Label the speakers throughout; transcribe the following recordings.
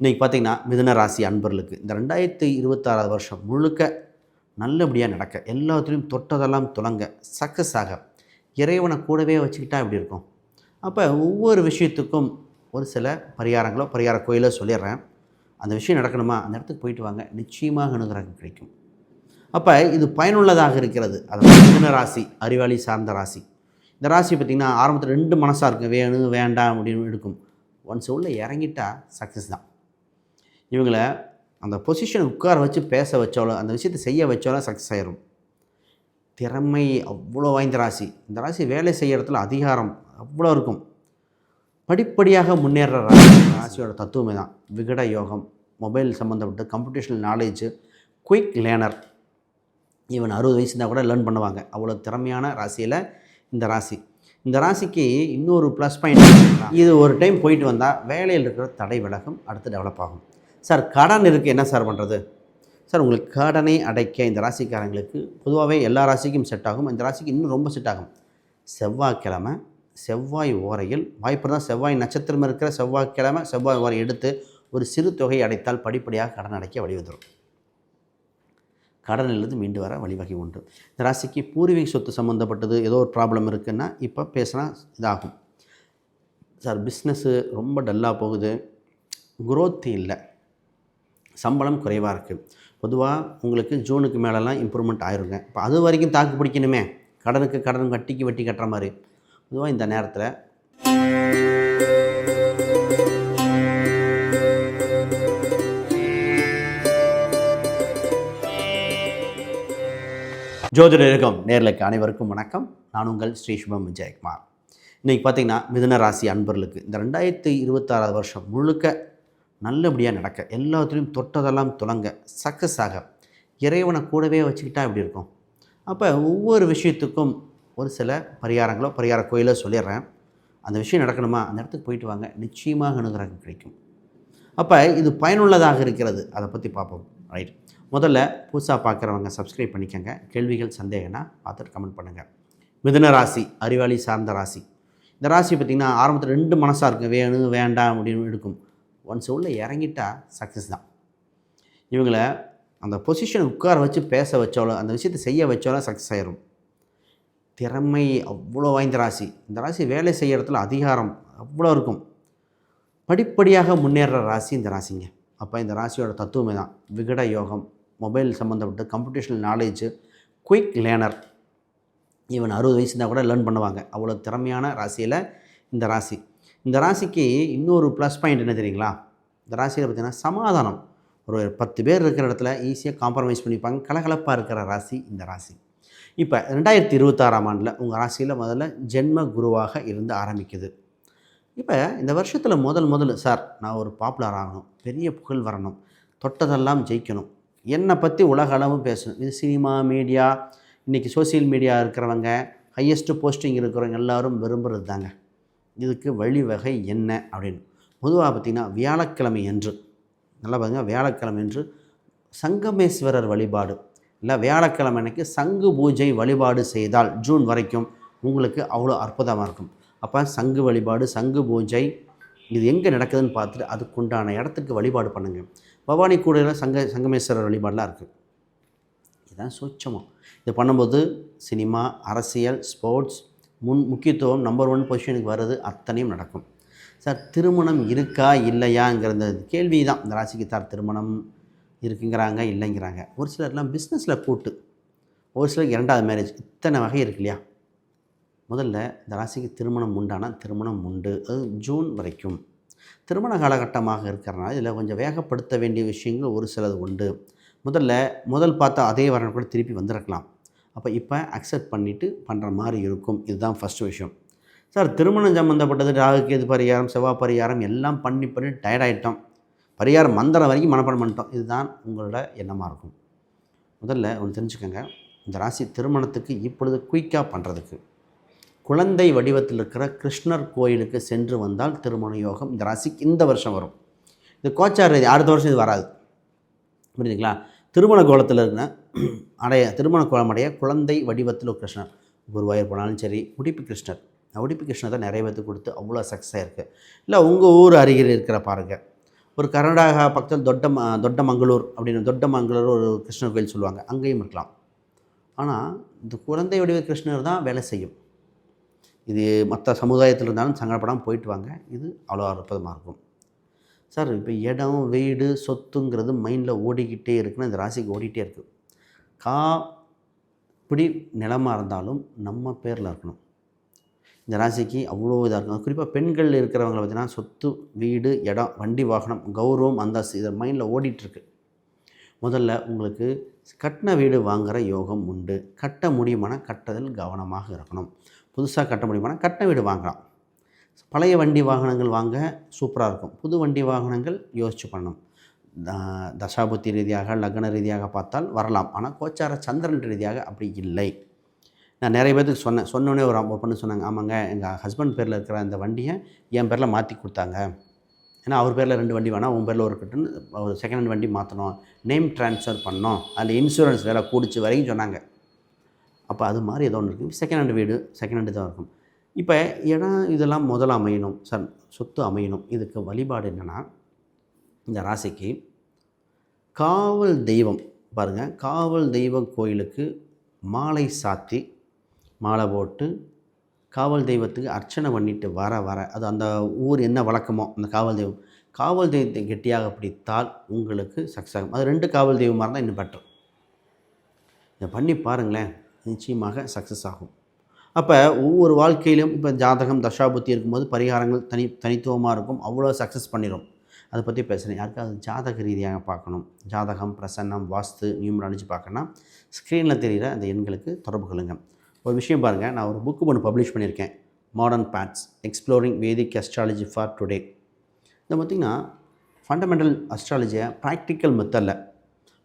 Speaker 1: இன்றைக்கி பார்த்தீங்கன்னா மிதன ராசி அன்பர்களுக்கு இந்த ரெண்டாயிரத்தி இருபத்தாறாவது வருஷம் முழுக்க நல்லபடியாக நடக்க. எல்லாத்துலேயும் தொட்டதெல்லாம் துலங்க சக்ஸஸ் ஆக. இறைவனை கூடவே வச்சுக்கிட்டா எப்படி இருக்கும்? அப்போ ஒவ்வொரு விஷயத்துக்கும் ஒரு சில பரிகாரங்களோ பரிகார கோயிலோ சொல்லிடுறேன். அந்த விஷயம் நடக்கணுமா? அந்த இடத்துக்கு போயிட்டு வாங்க. நிச்சயமாக அனுகிரகம் கிடைக்கும். அப்போ இது பயனுள்ளதாக இருக்கிறது. அதாவது மிதன ராசி அறிவாளி சார்ந்த ராசி. இந்த ராசி பார்த்திங்கன்னா ஆரம்பத்தில் ரெண்டு மனசாக இருக்கும். வேணும் வேண்டாம் அப்படின்னு இருக்கும். ஒன்ஸ் உள்ளே இறங்கிட்டா சக்ஸஸ் தான். இவங்களை அந்த பொசிஷனை உட்கார வச்சு பேச வச்சாலும் அந்த விஷயத்தை செய்ய வச்சாலும் சக்ஸஸ் ஆயிரும். திறமை அவ்வளோ வாய்ந்த ராசி. இந்த ராசி வேலை செய்கிற இடத்துல அதிகாரம் அவ்வளோ இருக்கும். படிப்படியாக முன்னேற ராசி ராசியோட தத்துவமே தான். விகட யோகம் மொபைல் சம்மந்தப்பட்ட computational knowledge quick learner even அறுபது வயசு இருந்தால் கூட லேர்ன் பண்ணுவாங்க. அவ்வளோ திறமையான ராசியில் இந்த ராசி. இந்த ராசிக்கு இன்னொரு ப்ளஸ் பாயிண்ட் இது ஒரு டைம் போயிட்டு வந்தால் வேலையில் இருக்கிற தடை விலகும் அடுத்து டெவலப் ஆகும். சார் கடன் இருக்குது என்ன சார் பண்ணுறது சார் உங்களுக்கு கடனை அடைக்க இந்த ராசிக்காரங்களுக்கு பொதுவாகவே எல்லா ராசிக்கும் செட் ஆகும். இந்த ராசிக்கு இன்னும் ரொம்ப செட் ஆகும். செவ்வாய்க்கிழமை செவ்வாய் ஓரையில் வாய்ப்பு தான் செவ்வாய் நட்சத்திரம் இருக்கிற செவ்வாய்க்கிழமை செவ்வாய் ஓரை எடுத்து ஒரு சிறு தொகை அடைத்தால் படிப்படியாக கடன் அடைக்க வழிவந்துடும் கடனிலிருந்து மீண்டு வர வழிவகை உண்டு. இந்த ராசிக்கு பூர்வீக சொத்து சம்மந்தப்பட்டது ஏதோ ஒரு ப்ராப்ளம் இருக்குன்னா இப்போ பேசினா இதாகும். சார் பிஸ்னஸ்ஸு ரொம்ப டல்லாக போகுது. குரோத் இல்லை. சம்பளம் குறைவாக இருக்குது பொதுவாக உங்களுக்கு ஜூனுக்கு மேலெலாம் இம்ப்ரூவ்மெண்ட் ஆயிருங்க. இப்போ அது வரைக்கும் தாக்கு பிடிக்கணுமே. கடனுக்கு கடன் வட்டிக்கு வட்டி கட்டுற மாதிரி. பொதுவாக இந்த நேரத்தில் ஜோதிடருக்கும் நேர்களுக்கு அனைவருக்கும் வணக்கம். நான் உங்கள் ஸ்ரீ சுபம் விஜயகுமார். இன்றைக்கி பார்த்தீங்கன்னா மிதுன ராசி அன்பர்களுக்கு இந்த ரெண்டாயிரத்தி இருபத்தாறாவது வருஷம் முழுக்க நல்லபடியாக நடக்க. எல்லாத்துலேயும் தொட்டதெல்லாம் துலங்க. சக்ஸஸ் ஆக இறைவனை கூடவே வச்சுக்கிட்டா எப்படி இருக்கும்? அப்போ ஒவ்வொரு விஷயத்துக்கும் ஒரு சில பரிகாரங்களோ பரிகார கோயிலோ சொல்லிடுறேன். அந்த விஷயம் நடக்கணுமா? அந்த இடத்துக்கு போயிட்டு வாங்க. நிச்சயமாக அனுகிரகம் கிடைக்கும். அப்போ இது பயனுள்ளதாக இருக்கிறது. அதை பற்றி பார்ப்போம். ரைட் முதல்ல புதுசாக பார்க்குறவங்க சப்ஸ்கிரைப் பண்ணிக்கோங்க. கேள்விகள் சந்தேகம்னா பார்த்துட்டு கமெண்ட் பண்ணுங்கள் மிதன ராசி அறிவாளி சார்ந்த ராசி. இந்த ராசி பார்த்திங்கன்னா ஆரம்பத்தில் ரெண்டு மனசாக இருக்கும். வேணும் வேண்டாம் அப்படின்னு இருக்கும். ஒன்ஸ் உள்ளே இறங்கிட்டால் சக்ஸஸ் தான். இவங்களை அந்த பொசிஷனை உட்கார வச்சு பேச வச்சாலும் அந்த விஷயத்தை செய்ய வச்சாலும் சக்ஸஸ் ஆயிரும். திறமை அவ்வளோ வாய்ந்த ராசி. இந்த ராசி வேலை செய்கிற இடத்துல அதிகாரம் அவ்வளோ இருக்கும். படிப்படியாக முன்னேற ராசி இந்த ராசிங்க. அப்போ இந்த ராசியோட தத்துவமே தான். விகட யோகம் மொபைல் சம்மந்தப்பட்ட computational knowledge quick learner even அறுபது வயசு இருந்தால் கூட லேர்ன் பண்ணுவாங்க. அவ்வளோ திறமையான ராசியில் இந்த ராசி. இந்த ராசிக்கு இன்னொரு ப்ளஸ் பாயிண்ட் என்ன தெரியுங்களா? இந்த ராசியில் பார்த்திங்கன்னா சமாதானம். ஒரு பத்து பேர் இருக்கிற இடத்துல ஈஸியாக காம்ப்ரமைஸ் பண்ணிப்பாங்க. கலகலப்பாக இருக்கிற ராசி இந்த ராசி. இப்போ ரெண்டாயிரத்தி இருபத்தாறாம் ஆண்டில் உங்கள் ராசியில் முதல்ல ஜென்ம குருவாக இருந்து ஆரம்பிக்குது. இப்போ இந்த வருஷத்தில் முதல் முதல் சார் நான் ஒரு பாப்புலர் ஆகணும். பெரிய புகழ் வரணும். தொட்டதெல்லாம் ஜெயிக்கணும். என்னை பற்றி உலக அளவும் பேசணும். இது சினிமா மீடியா இன்றைக்கி சோசியல் மீடியா இருக்கிறவங்க ஹையஸ்ட்டு போஸ்டிங் இருக்கிறவங்க எல்லாரும் விரும்புகிறது தாங்க இதுக்கு வழிவகை என்ன அப்படின்னு? பொதுவாக பார்த்திங்கன்னா வியாழக்கிழமை என்று நல்லா பாருங்க வியாழக்கிழமை என்று சங்கமேஸ்வரர் வழிபாடு. இல்லை வியாழக்கிழமை அன்னைக்கு சங்கு பூஜை வழிபாடு செய்தால் ஜூன் வரைக்கும் உங்களுக்கு அவ்வளோ அற்புதமாக இருக்கும். அப்போ சங்கு வழிபாடு சங்கு பூஜை இது எங்கே நடக்குதுன்னு பார்த்துட்டு அதுக்குண்டான இடத்துக்கு வழிபாடு பண்ணுங்கள் பவானி கூடையில் சங்க சங்கமேஸ்வரர் வழிபாடெலாம் இருக்குது இதுதான் சூட்சமாக இது பண்ணும்போது சினிமா அரசியல் ஸ்போர்ட்ஸ் முன் முக்கியத்துவம் நம்பர் ஒன் பொசிஷனுக்கு வர்றது அத்தனையும் நடக்கும். சார் திருமணம் இருக்கா இல்லையாங்கிற இந்த கேள்வி தான். இந்த ராசிக்கு தார் திருமணம் இருக்குங்கிறாங்க இல்லைங்கிறாங்க. ஒரு சிலர்லாம் பிஸ்னஸில் கூட்டு ஒரு சிலர் இரண்டாவது மேரேஜ் இத்தனை வகை இருக்கு இல்லையா? முதல்ல இந்த ராசிக்கு திருமணம் உண்டானால் திருமணம் உண்டு. அது ஜூன் வரைக்கும். திருமண காலகட்டமாக இருக்கிறனால இதில் கொஞ்சம் வேகப்படுத்த வேண்டிய விஷயங்கள் ஒரு சிலது உண்டு. முதல்ல முதல் பார்த்தா அதே வரணும் கூட திருப்பி வந்திருக்கலாம். அப்போ இப்போ அக்செப்ட் பண்ணிவிட்டு பண்ணுற மாதிரி இருக்கும். இதுதான் ஃபஸ்ட்டு விஷயம். சார் திருமணம் சம்மந்தப்பட்டது ராகுக்கேது பரிகாரம் செவ்வாய் பரிகாரம் எல்லாம் பண்ணி பண்ணி டயர்டாயிட்டோம் பரிகாரம் மந்திரம் வரைக்கும் மனப்பாடம் பண்ணிட்டோம். இதுதான் உங்களோட எண்ணமாக இருக்கும். முதல்ல ஒன்று தெரிஞ்சுக்கோங்க. இந்த ராசி திருமணத்துக்கு இப்பொழுது குயிக்காக பண்ணுறதுக்கு. குழந்தை வடிவத்தில் இருக்கிற கிருஷ்ணர் கோயிலுக்கு சென்று வந்தால் திருமண யோகம் இந்த ராசிக்கு இந்த வருஷம் வரும். இது கோச்சார் ரீதி அடுத்த வருஷம் இது வராது. புரியுதுங்களா திருமண கோலத்தில் இருக்கிற அடைய திருமண குளமடைய அடைய குழந்தை வடிவத்தில் ஒரு கிருஷ்ணர். குருவாயூர் போனாலும் சரி உடுப்பி கிருஷ்ணர். உடுப்பி கிருஷ்ணர் தான் நிறைய பேர்த்து கொடுத்து அவ்வளோ சக்ஸஸாக இருக்குது இல்லை உங்கள் ஊர் அருகில் இருக்கிற பாருங்கள் ஒரு கர்நாடகா பக்கத்தில் தொட்ட தொட்டமங்களூர் அப்படின்னு தொட்டமங்களூர் ஒரு கிருஷ்ணர் கோயில் சொல்லுவாங்க. அங்கேயும் இருக்கலாம். ஆனால் இந்த குழந்தை வடிவ கிருஷ்ணர் தான் வேலை செய்யும். இது மற்ற சமுதாயத்தில் இருந்தாலும் சங்கடப்படாமல் போயிட்டு வாங்க. இது அவ்வளோ அற்புதமாக இருக்கும். சார் இப்போ இடம் வீடு சொத்துங்கிறது மைண்டில் ஓடிக்கிட்டே இருக்குன்னு இந்த ராசிக்கு ஓடிக்கிட்டே இருக்குது கா இப்படி நிலமாக இருந்தாலும் நம்ம பேரில் இருக்கணும். இந்த ராசிக்கு அவ்வளோ இதாக இருக்கும் குறிப்பாக பெண்கள் இருக்கிறவங்கள பார்த்தீங்கன்னா சொத்து வீடு இடம் வண்டி வாகனம் கௌரவம் அந்தஸ்து இதை மைண்டில் ஓடிட்டுருக்கு. முதல்ல உங்களுக்கு கட்டின வீடு வாங்குகிற யோகம் உண்டு. கட்ட முடியுமான கட்டதில் கவனமாக இருக்கணும். புதுசாக கட்ட முடியுமான கட்டின வீடு வாங்கலாம். பழைய வண்டி வாகனங்கள் வாங்க சூப்பராக இருக்கும். புது வண்டி வாகனங்கள் யோசிச்சு பண்ணணும். தசாபுத்தி ரீதியாக லக்ன ரீதியாக பார்த்தால் வரலாம். ஆனால் கோச்சார சந்திரன் ரீதியாக அப்படி இல்லை. நான் நிறைய பேருக்கு சொன்னேன் சொன்னோன்னே ஒரு அம்மா பொண்ணு சொன்னாங்க ஆமாங்க எங்கள் ஹஸ்பண்ட் பேரில் இருக்கிற அந்த வண்டியை என் பேரில் மாற்றி கொடுத்தாங்க. ஏன்னா அவர் பேரில் ரெண்டு வண்டி வேணாம் உன் பேரில் ஒரு கட்டுன்னு ஒரு செகண்ட் ஹேண்ட் வண்டி மாற்றணும் நேம் ட்ரான்ஸ்ஃபர் பண்ணோம். அதில் இன்சூரன்ஸ் வேலை கூடிச்சு வரைக்கும் சொன்னாங்க. அப்போ அது மாதிரி ஏதோ ஒன்று இருக்குது செகண்ட் ஹேண்ட் வீடு செகண்ட் ஹேண்டு தான் இருக்கும். இப்போ இடம் இதெல்லாம் முதல்ல அமையணும். சார் சொத்து அமையணும். இதுக்கு வழிபாடு என்னென்னா இந்த ராசிக்கு காவல் தெய்வம் பாருங்கள் காவல் தெய்வ கோயிலுக்கு மாலை சாத்தி மாலை போட்டு காவல் தெய்வத்துக்கு அர்ச்சனை பண்ணிட்டு வர வர. அது அந்த ஊர் என்ன வழக்கமோ அந்த காவல் தெய்வம். காவல் தெய்வத்தை கெட்டியாக பிடித்தால் உங்களுக்கு சக்ஸஸ் ஆகும். அது ரெண்டு காவல் தெய்வமாக இருந்தால் இன்னும் பெட்டர் இதை பண்ணி பாருங்களேன் நிச்சயமாக சக்ஸஸ் ஆகும். அப்போ ஒவ்வொரு வாழ்க்கையிலும் இப்போ ஜாதகம் தசாபுத்தி இருக்கும்போது பரிகாரங்கள் தனி தனித்துவமாக இருக்கும். அவ்வளோ சக்ஸஸ் பண்ணிடும் அதை பற்றி பேசுகிறேன். யாருக்காவது ஜாதக ரீதியாக பார்க்கணும். ஜாதகம் பிரசன்னம் வாஸ்து நியூமராலஜி பார்க்கணும்னா ஸ்க்ரீனில் தெரிகிற அந்த எண்களுக்கு தொடர்பு கொள்ளுங்கள் ஒரு விஷயம் பாருங்கள் நான் ஒரு புக்கு ஒன்று பப்ளிஷ் பண்ணியிருக்கேன். Modern paths exploring Vedic astrology for today இதை பார்த்திங்கன்னா ஃபண்டமெண்டல் அஸ்ட்ராலஜியை ப்ராக்டிக்கல் மெத்தடில்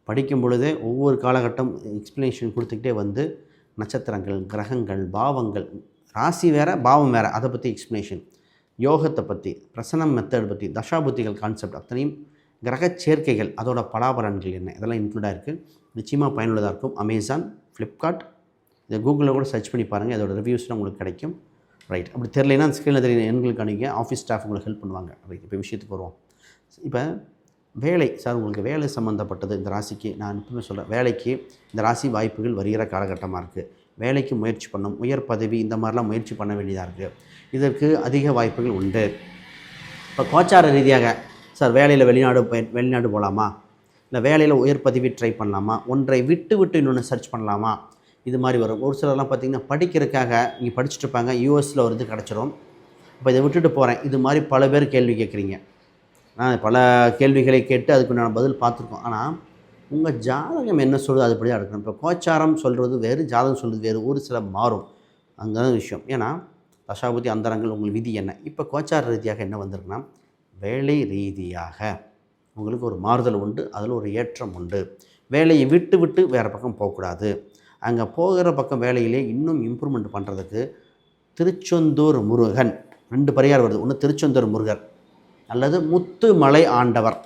Speaker 1: படிக்கும் பொழுதே ஒவ்வொரு காலகட்டம் எக்ஸ்ப்ளனேஷன் கொடுத்துக்கிட்டே வந்து நட்சத்திரங்கள் கிரகங்கள் பாவங்கள் ராசி வேறு பாவம் வேறு அதை பற்றி எக்ஸ்ப்ளனேஷன் யோகத்தை பற்றி பிரசனம் மெத்தட் பற்றி தசாபுத்திகள் கான்செப்ட் அத்தனையும் கிரக சேர்க்கைகள் அதோட பலாபலன்கள் என்ன? இதெல்லாம் இன்க்ளூடாக இருக்குது நிச்சயமாக பயனுள்ளதாக இருக்கும். அமேசான் ஃப்ளிப்கார்ட் இதை கூகுளில் கூட சர்ச் பண்ணி பாருங்கள் இதோட ரிவ்யூஸ்லாம் உங்களுக்கு கிடைக்கும். ரைட் அப்படி தெரியலைன்னா ஸ்க்ரீனில் தெரியல எண்களுக்கு அணுங்க ஆஃபீஸ் ஸ்டாஃப் உங்களுக்கு ஹெல்ப் பண்ணுவாங்க. ரைட் இப்போ விஷயத்துக்கு வருவோம். இப்போ வேலை சார் உங்களுக்கு வேலை சம்மந்தப்பட்டது இந்த ராசிக்கு நான் எப்பவுமே சொல்கிறேன் வேலைக்கு இந்த ராசி வாய்ப்புகள் வருகிற காலகட்டமாக இருக்குது வேலைக்கு முயற்சி பண்ணும் உயர் பதவி இந்த மாதிரிலாம் முயற்சி பண்ண வேண்டியதாக இருக்குது இதற்கு அதிக வாய்ப்புகள் உண்டு. இப்போ கோச்சார ரீதியாக சார் வேலையில் வெளிநாடு போய் வெளிநாடு போகலாமா இல்லை வேலையில் உயர் பதவி ட்ரை பண்ணலாமா? ஒன்றை விட்டு விட்டு இன்னொன்று சர்ச் பண்ணலாமா? இது மாதிரி வரும். ஒரு சிலர்லாம் பார்த்திங்கன்னா படிக்கிறதுக்காக இங்கே படிச்சுட்டு இருப்பாங்க. யூஎஸில் ஒரு இது கிடச்சிரும். இப்போ இதை விட்டுட்டு போகிறேன் இது மாதிரி பல பேர் கேள்வி கேட்குறீங்க. நான் பல கேள்விகளை கேட்டு அதுக்கு நான் பதில் பார்த்துருக்கோம். ஆனால் உங்கள் ஜாதகம் என்ன சொல்லுது அதுபடி தான் எடுக்கணும். இப்போ கோச்சாரம் சொல்கிறது வேறு ஜாதகம் சொல்கிறது வேறு ஒரு சில மாறும். அங்கே தான் விஷயம். ஏன்னா தசாபதி அந்தரங்கள் உங்கள் விதி என்ன? இப்போ கோச்சார ரீதியாக என்ன வந்திருக்குன்னா வேலை ரீதியாக உங்களுக்கு ஒரு மாறுதல் உண்டு அதில் ஒரு ஏற்றம் உண்டு. வேலையை விட்டு விட்டு வேறு பக்கம் போகக்கூடாது. அங்கே போகிற பக்கம் வேலையிலே இன்னும் இம்ப்ரூவ்மெண்ட் பண்ணுறதுக்கு திருச்செந்தூர் முருகன். ரெண்டு பரிகாரம் வருது. ஒன்று திருச்செந்தூர் முருகர் அல்லது முத்துமலை ஆண்டவர்.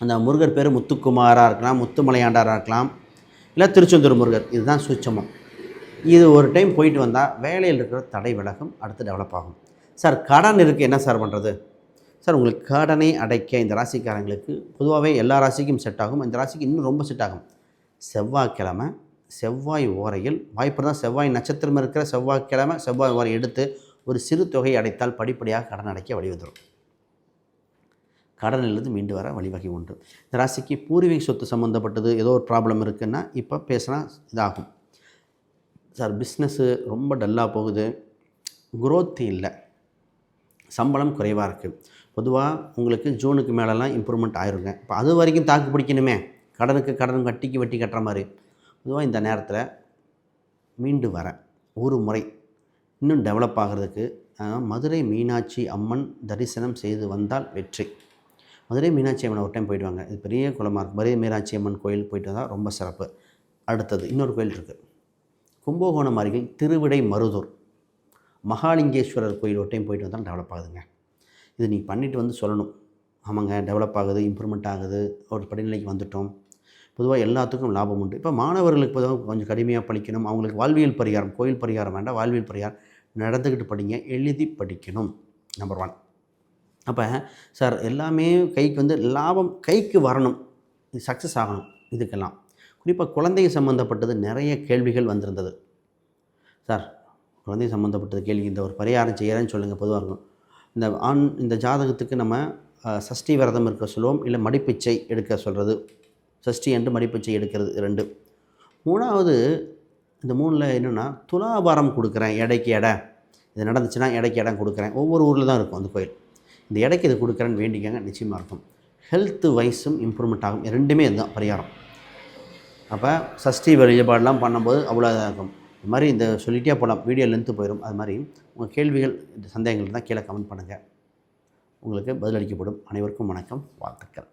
Speaker 1: அந்த முருகர் பேர் முத்துக்குமாராக இருக்கலாம் முத்துமலையாண்டாராக இருக்கலாம் இல்லை திருச்செந்தூர் முருகர். இதுதான் சூட்சமம். இது ஒரு டைம் போயிட்டு வந்தால் வேலையில் இருக்கிற தடை விலகும் அடுத்து டெவலப் ஆகும். சார் கடன் இருக்குது என்ன சார் பண்ணுறது சார் உங்களுக்கு கடனை அடைக்க இந்த ராசிக்காரங்களுக்கு பொதுவாகவே எல்லா ராசிக்கும் செட் ஆகும். இந்த ராசிக்கு இன்னும் ரொம்ப செட் ஆகும். செவ்வாய்க்கிழமை செவ்வாய் ஓரையில் வாய்ப்பு தான் செவ்வாய் நட்சத்திரம் இருக்கிற செவ்வாய்க்கிழமை செவ்வாய் ஓரை எடுத்து ஒரு சிறு தொகையை அடைத்தால் படிப்படியாக கடன் அடைக்க வழிவந்துடும் கடனிலிருந்து மீண்டு வர வழிவகை உண்டு. இந்த ராசிக்கு பூர்வீக சொத்து சம்மந்தப்பட்டது ஏதோ ஒரு ப்ராப்ளம் இருக்குன்னா இப்போ பேசினா இதாகும். சார் பிஸ்னஸ்ஸு ரொம்ப டல்லாக போகுது. குரோத் இல்லை. சம்பளம் குறைவாக இருக்குது பொதுவாக உங்களுக்கு ஜூனுக்கு மேலெலாம் இம்ப்ரூவ்மெண்ட் ஆயிருங்க. இப்போ அது வரைக்கும் தாக்கு பிடிக்கணுமே. கடனுக்கு கடன் வட்டிக்கு வட்டி கட்டுற மாதிரி. பொதுவாக இந்த நேரத்தில் மீண்டு வர ஒரு முறை இன்னும் டெவலப் ஆகிறதுக்கு மதுரை மீனாட்சி அம்மன் தரிசனம் செய்து வந்தால் வெற்றி. மதுரை மீனாட்சி அம்மன் ஒரு டைம் போயிடுவாங்க. இது பெரிய குளமாக இருக்குது மதுரை மீனாட்சி அம்மன் கோயில் போயிட்டு வந்தால் ரொம்ப சிறப்பு. அடுத்தது இன்னொரு கோயில் இருக்குது கும்பகோணம் அருகில் திருவிடை மருதூர். மகாலிங்கேஸ்வரர் கோயில் ஒரு டைம் போயிட்டு வந்தால் டெவலப் ஆகுதுங்க. இது நீ பண்ணிட்டு வந்து சொல்லணும். ஆமாங்க டெவலப் ஆகுது இம்ப்ரூவ்மெண்ட் ஆகுது. ஒரு படிநிலைக்கு வந்துட்டோம். பொதுவாக எல்லாத்துக்கும் லாபம் உண்டு. இப்போ மாணவர்களுக்கு பொதுவாக கொஞ்சம் கடுமையாக படிக்கணும். அவங்களுக்கு வாழ்வியல் பரிகாரம் கோயில் பரிகாரம் வேண்டாம். வாழ்வியல் பரிகாரம் நடந்துக்கிட்டு படிங்க எழுதி படிக்கணும். நம்பர் ஒன் அப்போ சார் எல்லாமே கைக்கு வந்து லாபம் கைக்கு வரணும். இது சக்ஸஸ் ஆகணும் இதுக்கெல்லாம். குறிப்பாக குழந்தைங்க சம்மந்தப்பட்டது நிறைய கேள்விகள் வந்திருந்தது. சார் குழந்தை சம்மந்தப்பட்டது கேள்வி இந்த ஒரு பரிகாரம் செய்கிறேன்னு சொல்லுங்கள் பொதுவாக இருக்கும். இந்த ஆண் இந்த ஜாதகத்துக்கு நம்ம சஷ்டி விரதம் இருக்க சொல்லுவோம் இல்லை மடிப்பிச்சை எடுக்க சொல்கிறது சஷ்டி என்று மடிப்பிச்சை எடுக்கிறது ரெண்டு மூணாவது இந்த மூணில் என்னென்னா துலாபாரம் கொடுக்குறேன் எடைக்கு எடை. இது நடந்துச்சுன்னா எடைக்கு இடம் கொடுக்குறேன். ஒவ்வொரு ஊரில் தான் இருக்கும் அந்த கோயில். இந்த இடைக்கு இது கொடுக்குறேன்னு வேண்டிக்கங்க நிச்சயமாக இருக்கும். ஹெல்த்து வைஸும் இம்ப்ரூவ்மெண்ட் ஆகும். ரெண்டுமே இதுதான் பரிகாரம். அப்போ சஷ்டி வழிபாடெலாம் பண்ணும்போது அவ்வளோ இதாக இருக்கும். இது மாதிரி இந்த சொல்லிகிட்டே போகலாம் வீடியோ லென்த்து போயிடும் அது மாதிரி உங்கள் கேள்விகள் இந்த சந்தேகங்கள் தான் கீழே கமெண்ட் பண்ணுங்கள் உங்களுக்கு பதிலளிக்கப்படும். அனைவருக்கும் வணக்கம் வாழ்த்துக்கள்.